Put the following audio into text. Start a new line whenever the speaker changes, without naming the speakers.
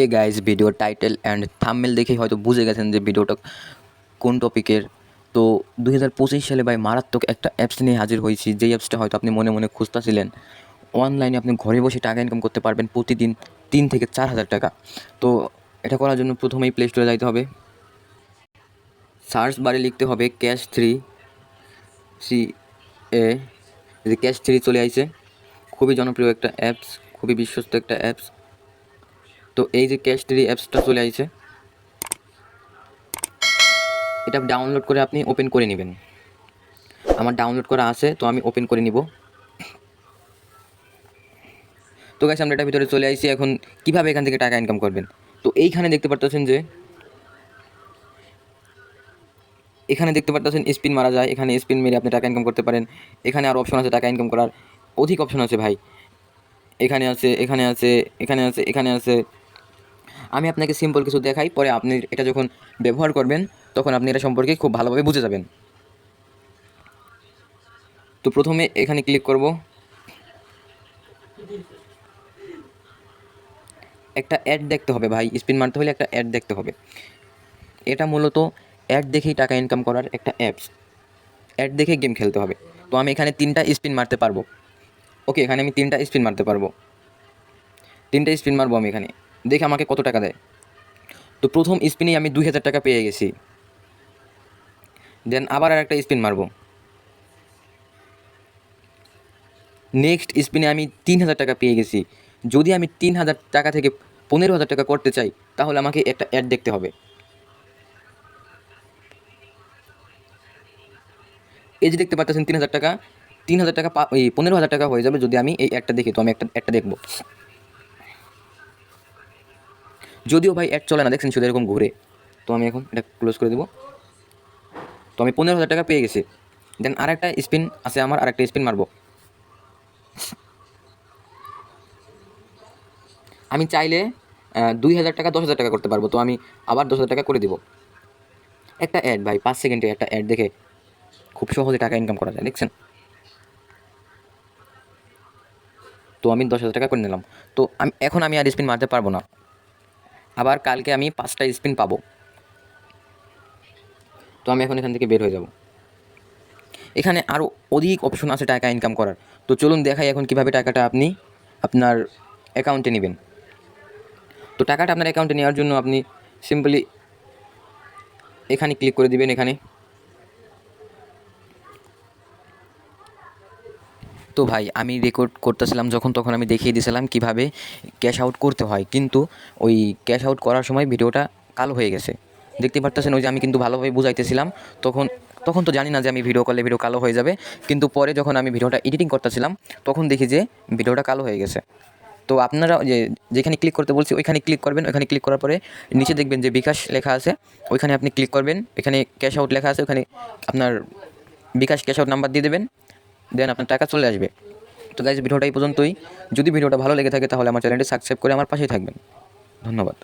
Hey guys video title and thumbnail দেখেই হয়তো বুঝে গেছেন যে ভিডিওটা কোন টপিকের তো দুই হাজার পঁচিশ সালে ভাই মারাত্মক একটা অ্যাপস নিয়ে হাজির হয়েছি, যেই অ্যাপসটা হয়তো আপনি মনে মনে খুঁজতেছিলেন। অনলাইনে আপনি ঘরে বসে টাকা ইনকাম করতে পারবেন প্রতিদিন তিন থেকে চার হাজার টাকা। তো এটা করার জন্য প্রথমেই প্লে স্টোরে যাইতে হবে। সার্চ বারে লিখতে হবে cash three C A cash three চলে আইছে। খুবই জনপ্রিয় একটা অ্যাপস খুবই বিশ্বস্ত একটা অ্যাপস তো এই যে ক্যাশ থ্রি অ্যাপসটা চলে আইছে, এটা ডাউনলোড করে আপনি ওপেন করে নেবেন। আমার ডাউনলোড করা আছে, তো আমি ওপেন করে নিব। তো গাছ আমরা এটা ভিতরে চলে আসছি এখন, কীভাবে এখান থেকে টাকা ইনকাম করবেন? তো এইখানে দেখতে পারতেছেন যে, এখানে দেখতে পারতেছেন স্পিন মারা যায়, এখানে স্পিন মেরে আপনি টাকা ইনকাম করতে পারেন। এখানে আর অপশন আছে টাকা ইনকাম করার। অধিক অপশন আছে ভাই। এখানে আছে এখানে আছে এখানে আছে এখানে আছে। আমি আপনাকে সিম্পল কিছু দেখাই, পরে আপনি এটা যখন ব্যবহার করবেন, তখন আপনি এটা সম্পর্কে খুব ভালোভাবে বুঝে যাবেন। তো প্রথমে এখানে ক্লিক করব। একটা অ্যাড দেখতে হবে ভাই স্পিন মারতে হলে একটা অ্যাড দেখতে হবে। এটা মূলত অ্যাড দেখেই টাকা ইনকাম করার একটা অ্যাপস অ্যাড দেখে গেম খেলতে হবে। তো আমি এখানে তিনটা স্পিন মারতে পারব। ওকে এখানে আমি তিনটা স্পিন মারতে পারব। তিনটা স্পিন মারবো আমি এখানে। দেখে আমাকে কত টাকা দেয়। তো প্রথম স্পিনেই আমি দুই হাজার টাকা পেয়ে গেছি। দেন আবার আর একটা স্পিন মারবো। নেক্সট স্পিনে আমি তিন হাজার টাকা পেয়ে গেছি। যদি আমি তিন হাজার টাকা থেকে পনেরো হাজার টাকা করতে চাই, তাহলে আমাকে একটা অ্যাড দেখতে হবে। এই যে দেখতে পাচ্ছেন তিন হাজার টাকা, তিন হাজার টাকা পনেরো হাজার টাকা হয়ে যাবে যদি আমি এই একটা দেখি, তো আমি একটা একটা দেখব। যদিও ভাই অ্যাড চলে না, দেখছেন শুধু এরকম ঘুরে। তো আমি এখন এটা ক্লোজ করে দেবো। তো আমি পনেরো হাজার টাকা পেয়ে গেছি। দেন আরেকটা স্পিন আছে আমার, আরেকটা স্পিন মারবো। আমি চাইলে দুই হাজার টাকা, দশ হাজার টাকা করতে পারব। তো আমি আবার দশ হাজার টাকা করে দিব। একটা অ্যাড ভাই, পাঁচ সেকেন্ডে একটা অ্যাড দেখে খুব সহজে টাকা ইনকাম করা যায়, দেখছেন? তো আমি দশ হাজার টাকা করে নিলাম। তো আমি, এখন আমি আর স্পিন মারতে পারব না। আবার কালকে আমি পাঁচটা স্পিন পাবো। তো আমি এখন এখান থেকে বের হয়ে যাব। এখানে আরও অধিক অপশন আছে টাকা ইনকাম করার। তো চলুন দেখাই এখন কীভাবে টাকাটা আপনি আপনার অ্যাকাউন্টে নেবেন। তো টাকাটা আপনার অ্যাকাউন্টে নেওয়ার জন্য আপনি সিম্পলি এখানে ক্লিক করে দিবেন এখানে। তো ভাই, আমি রেকর্ড করতেছিলাম যখন তখন আমি দেখিয়ে দিয়েছিলাম কীভাবে ক্যাশ আউট করতে হয়। কিন্তু ওই ক্যাশ আউট করার সময় ভিডিওটা কালো হয়ে গেছে। দেখতে পারতেছেন, ওই যে আমি কিন্তু ভালোভাবে বুঝাইতেছিলাম, তখন তখন তো জানি না যে আমি ভিডিও করলে ভিডিও কালো হয়ে যাবে। কিন্তু পরে যখন আমি ভিডিওটা এডিটিং করতেছিলাম, তখন দেখি যে ভিডিওটা কালো হয়ে গেছে। তো আপনারা যে যেখানে ক্লিক করতে বলছি, ওইখানে ক্লিক করবেন। ওইখানে ক্লিক করার পরে নিচে দেখবেন যে বিকাশ লেখা আছে। ওইখানে আপনি ক্লিক করবেন। এখানে ক্যাশ আউট লেখা আছে। ওখানে আপনার বিকাশ ক্যাশ আউট নাম্বার দিয়ে দেবেন। দেন আপনার টাকা চলে আসবে। তো গাইজ ভিডিওটা এই পর্যন্তই। যদি ভিডিওটা ভালো লেগে থাকে তাহলে আমার চ্যানেলটি সাবস্ক্রাইব করে আমার পাশেই থাকবেন। ধন্যবাদ।